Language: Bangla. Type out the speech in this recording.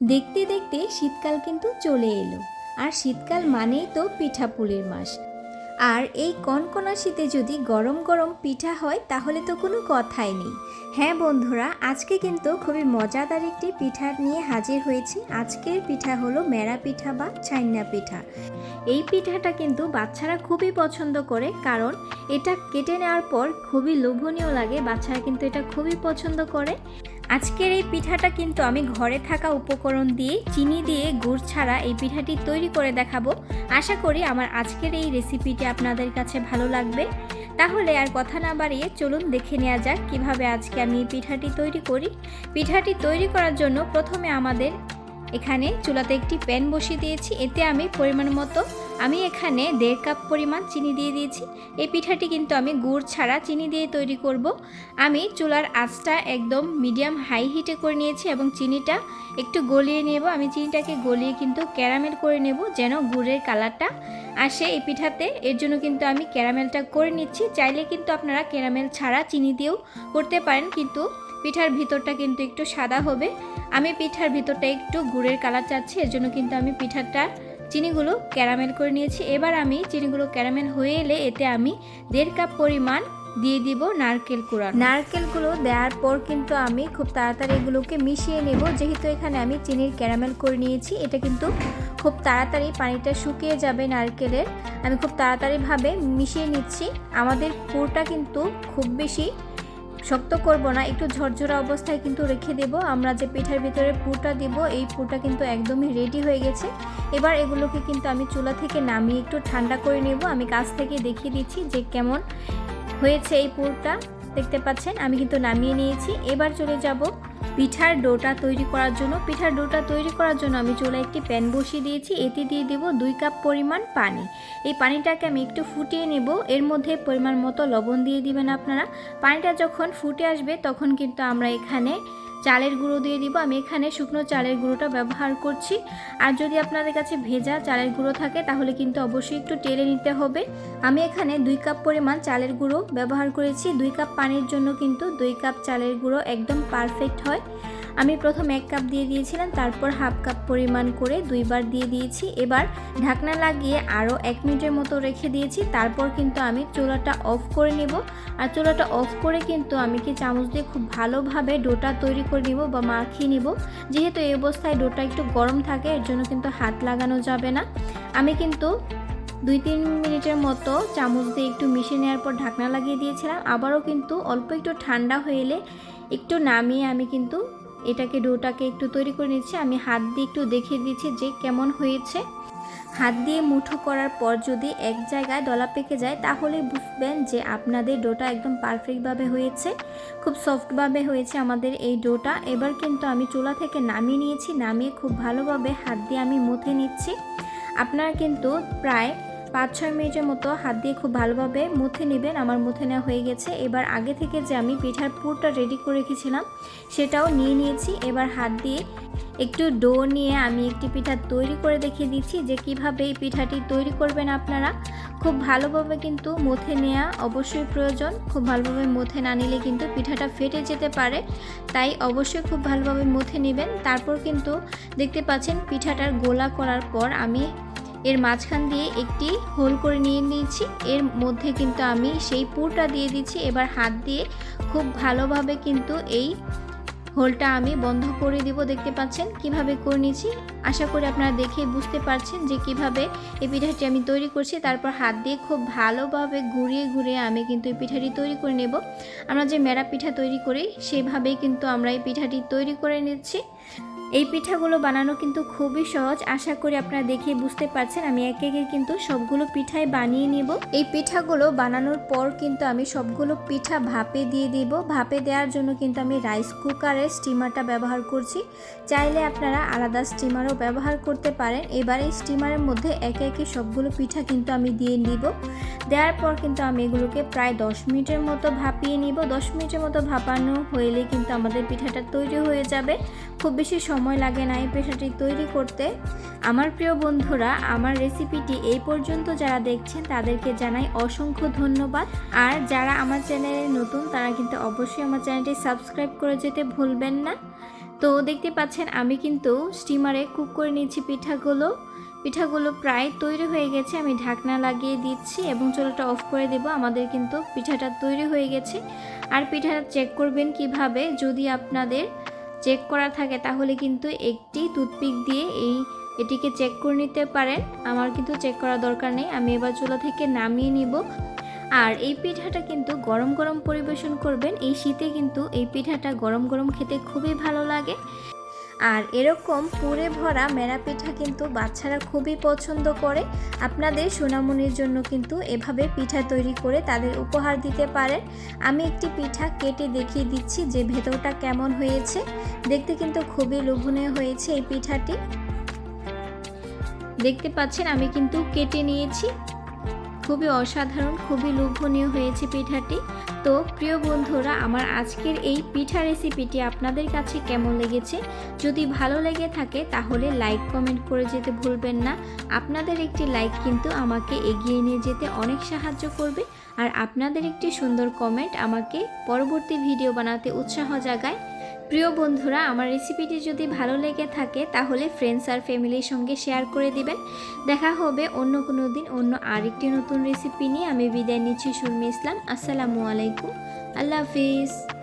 দেখতে দেখতে শীতকাল কিন্তু চলে এলো। আর শীতকাল মানেই তো পিঠা পিঠাপুলির মাস। আর এই কনকনা শীতে যদি গরম গরম পিঠা হয়, তাহলে তো কোনো কথাই নেই। হ্যাঁ বন্ধুরা, আজকে কিন্তু খুবই মজাদার একটি পিঠা নিয়ে হাজির হয়েছি। আজকের পিঠা হলো মেরা পিঠা বা ছাইনা পিঠা। এই পিঠাটা কিন্তু বাচ্চারা খুবই পছন্দ করে, কারণ এটা কেটে নেওয়ার পর খুবই লোভনীয় লাগে। বাচ্চারা কিন্তু এটা খুবই পছন্দ করে। আজকের এই পিঠাটা কিন্তু আমি ঘরে থাকা উপকরণ দিয়ে, চিনি দিয়ে গুড় ছাড়া এই পিঠাটি তৈরি করে দেখাবো। আশা করি আমার আজকের এই রেসিপিটি আপনাদের কাছে ভালো লাগবে। তাহলে আর কথা না বাড়িয়ে চলুন দেখে নেওয়া যাক কীভাবে আজকে আমি এই পিঠাটি তৈরি করি। পিঠাটি তৈরি করার জন্য প্রথমে আমাদের এখানে চুলাতে একটি প্যান বসিয়ে দিয়েছি। এতে আমি পরিমাণ মতো আমি এখানে দেড় কাপ পরিমাণ চিনি দিয়ে দিয়েছি। এই পিঠাটি কিন্তু আমি গুড় ছাড়া চিনি দিয়ে তৈরি করব। আমি চুলার আঁচটা একদম মিডিয়াম হাই হিটে করে নিয়েছি এবং চিনিটা একটু গলিয়ে নেব। আমি চিনিটাকে গলিয়ে কিন্তু ক্যারামেল করে নেব যেন গুড়ের কালারটা আসে এই পিঠাতে। এর জন্য কিন্তু আমি ক্যারামেলটা করে নিচ্ছি। চাইলে কিন্তু আপনারা ক্যারামেল ছাড়া চিনি দিয়েও করতে পারেন, কিন্তু পিঠার ভিতরটা কিন্তু একটু সাদা হবে। আমি পিঠার ভিতরটা একটু গুড়ের কালার চাচ্ছি, এর জন্য কিন্তু আমি পিঠাটা চিনিগুলো ক্যারামেল করে নিয়েছি। এবার আমি চিনিগুলো ক্যারামেল হয়ে এলে এতে আমি দেড় কাপ পরিমাণ দিয়ে দিব নারকেল কুড়া নারকেলগুলো দেওয়ার পর কিন্তু আমি খুব তাড়াতাড়ি এগুলোকে মিশিয়ে নেব। যেহেতু এখানে আমি চিনির ক্যারামেল করে নিয়েছি, এটা কিন্তু খুব তাড়াতাড়ি পানিটা শুকিয়ে যাবে নারকেলের। আমি খুব তাড়াতাড়িভাবে মিশিয়ে নিচ্ছি। আমাদের পুরটা কিন্তু খুব বেশি শক্ত করব না, একটু ঝরঝরা অবস্থায় কিন্তু রেখে দেব। আমরা যে পিঠার ভিতরে পুরটা দিব, এই পুরটা কিন্তু একদমই রেডি হয়ে গেছে। এবার এগুলোকে কিন্তু আমি চুলা থেকে নামিয়ে একটু ঠান্ডা করে নেব। আমি কাছ থেকে দেখিয়ে দিচ্ছি যে কেমন হয়েছে এই পুরটা। দেখতে পাচ্ছেন, আমি কিন্তু নামিয়ে নিয়েছি। এবার চলে যাব পিঠার ডোটা তৈরি করার জন্য। পিঠার ডোটা তৈরি করার জন্য আমি চুলায় একটি প্যান বসিয়ে দিয়েছি। এতে দিয়ে দেব দুই কাপ পরিমাণ পানি। এই পানিটাকে আমি একটু ফুটিয়ে নেব। এর মধ্যে পরিমাণ মতো লবণ দিয়ে দিবেন আপনারা। পানিটা যখন ফুটে আসবে তখন কিন্তু আমরা এখানে চালের গুঁড়ো দিয়ে দিব। আমি এখানে শুকনো চালের গুঁড়োটা ব্যবহার করছি। আর যদি আপনাদের কাছে ভেজা চালের গুঁড়ো থাকে, তাহলে কিন্তু অবশ্যই একটু টেলে নিতে হবে। আমি এখানে দুই কাপ পরিমাণ চালের গুঁড়ো ব্যবহার করেছি। দুই কাপ পানির জন্য কিন্তু দুই কাপ চালের গুঁড়ো একদম পারফেক্ট হয়। আমি প্রথম এক কাপ দিয়ে দিয়েছিলাম, তারপর হাফ কাপ পরিমাণ করে দুইবার দিয়ে দিয়েছি। এবার ঢাকনা লাগিয়ে আরও এক মিনিটের মতো রেখে দিয়েছি। তারপর কিন্তু আমি চুলাটা অফ করে নেব। আর চুলাটা অফ করে কিন্তু আমি কি চামচ দিয়ে খুব ভালোভাবে ডোটা তৈরি করে নেব বা মাখিয়ে নেব। যেহেতু এই অবস্থায় ডোটা একটু গরম থাকে, এর জন্য কিন্তু হাত লাগানো যাবে না। আমি কিন্তু দুই তিন মিনিটের মতো চামচ দিয়ে একটু মিশিয়ে নেওয়ার পর ঢাকনা লাগিয়ে দিয়েছিলাম। আবারও কিন্তু অল্প একটু ঠান্ডা হয়ে এলে একটু নামিয়ে আমি কিন্তু এটাকে ডোটাকে একটু তৈরি করে নিচ্ছি। আমি হাত দিয়ে একটু দেখিয়ে দিচ্ছি যে কেমন হয়েছে। হাত দিয়ে মুঠো করার পর যদি এক জায়গায় দলা পেকে যায়, তাহলে বুঝবেন যে আপনাদের ডোটা একদম পারফেক্টভাবে হয়েছে। খুব সফটভাবে হয়েছে আমাদের এই ডোটা। এবার কিন্তু আমি চুলা থেকে নামিয়ে নিয়েছি। নামিয়ে খুব ভালোভাবে হাত দিয়ে আমি মুথে নিচ্ছি। আপনারা কিন্তু প্রায় পাঁচ ছয় মিনিটের মতো হাত দিয়ে খুব ভালোভাবে মুথে নেবেন। আমার মুথে নেওয়া হয়ে গেছে। এবার আগে থেকে যে আমি পিঠার পুরটা রেডি করে রেখেছিলাম, সেটাও নিয়ে নিয়েছি। এবার হাত দিয়ে একটু ডো নিয়ে আমি একটি পিঠা তৈরি করে দেখিয়ে দিচ্ছি যে কীভাবে এই পিঠাটি তৈরি করবেন আপনারা। খুব ভালোভাবে কিন্তু মুথে নেওয়া অবশ্যই প্রয়োজন। খুব ভালোভাবে মুথে না নিলে কিন্তু পিঠাটা ফেটে যেতে পারে। তাই অবশ্যই খুব ভালোভাবে মুথে নেবেন। তারপর কিন্তু দেখতে পাচ্ছেন পিঠাটার গোলা করার পর আমি এর মাঝখান দিয়ে একটি হোল করে নিয়ে নিয়েছি। এর মধ্যে কিন্তু আমি সেই পুরটা দিয়ে দিচ্ছি। এবার হাত দিয়ে খুব ভালোভাবে কিন্তু এই হোলটা আমি বন্ধ করে দিব। দেখতে পাচ্ছেন কীভাবে করে নিয়েছি। আশা করি আপনারা দেখে বুঝতে পারছেন যে কীভাবে এই পিঠাটি আমি তৈরি করছি। তারপর হাত দিয়ে খুব ভালোভাবে ঘুরিয়ে ঘুরিয়ে আমি কিন্তু এই পিঠাটি তৈরি করে নেব। আমরা যে মেরা পিঠা তৈরি করি, সেভাবেই কিন্তু আমরা এই পিঠাটি তৈরি করে নিচ্ছি। এই পিঠাগুলো বানানো কিন্তু খুবই সহজ। আশা করি আপনারা দেখে বুঝতে পারছেন। আমি একে একে কিন্তু সবগুলো পিঠাই বানিয়ে নেব। এই পিঠাগুলো বানানোর পর কিন্তু আমি সবগুলো পিঠা ভাপে দিয়ে দিব। ভাপে দেওয়ার জন্য কিন্তু আমি রাইস কুকারের স্টিমারটা ব্যবহার করছি। চাইলে আপনারা আলাদা স্টিমারও ব্যবহার করতে পারেন। এবার এই স্টিমারের মধ্যে একে একে সবগুলো পিঠা কিন্তু আমি দিয়ে নিব। দেওয়ার পর কিন্তু আমি এগুলোকে প্রায় দশ মিনিটের মতো ভাপিয়ে নিব। দশ মিনিটের মতো ভাপানো হইলে কিন্তু আমাদের পিঠাটা তৈরি হয়ে যাবে। খুব বেশি সময় লাগে না এই পিঠাটি তৈরি করতে। আমার প্রিয় বন্ধুরা, আমার রেসিপিটি এই পর্যন্ত যারা দেখছেন, তাদেরকে জানাই অসংখ্য ধন্যবাদ। আর যারা আমার চ্যানেলে নতুন, তারা কিন্তু অবশ্যই আমার চ্যানেলটি সাবস্ক্রাইব করে যেতে ভুলবেন না। তো দেখতে পাচ্ছেন, আমি কিন্তু স্টিমারে কুক করে নিচ্ছি পিঠাগুলো। পিঠাগুলো প্রায় তৈরি হয়ে গেছে, আমি ঢাকনা লাগিয়ে দিচ্ছি এবং চুলাটা অফ করে দেব। আমাদের কিন্তু পিঠাটা তৈরি হয়ে গেছে। আর পিঠাটা চেক করবেন কীভাবে, যদি আপনাদের চেক করা থাকে, তাহলে কিন্তু একটি টুথপিক দিয়ে এই, এটিকে চেক করে নিতে পারেন। আমার কিন্তু চেক করা দরকার নেই, আমি এবার চুলা থেকে নামিয়ে নিব। আর এই পিঠাটা কিন্তু গরম গরম পরিবেশন করবেন। এই শীতে কিন্তু এই পিঠাটা গরম গরম খেতে খুবই ভালো লাগে। আর এরকম পুরে ভরা মেরা পিঠা কিন্তু বাচ্চারা খুবই পছন্দ করে। আপনাদের সোনামনির জন্য কিন্তু এভাবে পিঠা তৈরি করে তাদের উপহার দিতে পারেন। আমি একটি পিঠা কেটে দেখিয়ে দিচ্ছি যে ভেতরটা কেমন হয়েছে। দেখতে কিন্তু খুবই লোভনীয় হয়েছে এই পিঠাটি। দেখতে পাচ্ছেন আমি কিন্তু কেটে নিয়েছি। খুবই অসাধারণ, খুবই লোভনীয় হয়েছে পিঠাটি। তো প্রিয় বন্ধুরা, আমার আজকের এই পিঠা রেসিপিটি আপনাদের কাছে কেমন লেগেছে? যদি ভালো লেগে থাকে, তাহলে লাইক, কমেন্ট করে যেতে ভুলবেন না। আপনাদের একটি লাইক কিন্তু আমাকে এগিয়ে নিয়ে যেতে অনেক সাহায্য করবে। আর আপনাদের একটি সুন্দর কমেন্ট আমাকে পরবর্তী ভিডিও বানাতে উৎসাহ জাগায়। প্রিয় বন্ধুরা, আমার রেসিপিটি যদি ভালো লেগে থাকে, তাহলে ফ্রেন্ডস আর ফ্যামিলির সঙ্গে শেয়ার করে দিবেন। দেখা হবে অন্য কোনো দিন অন্য আরেকটি নতুন রেসিপি নিয়ে। আমি বিদায় নিচ্ছি সুরমি ইসলাম। আসসালামু আলাইকুম। আল্লাহ হাফিজ।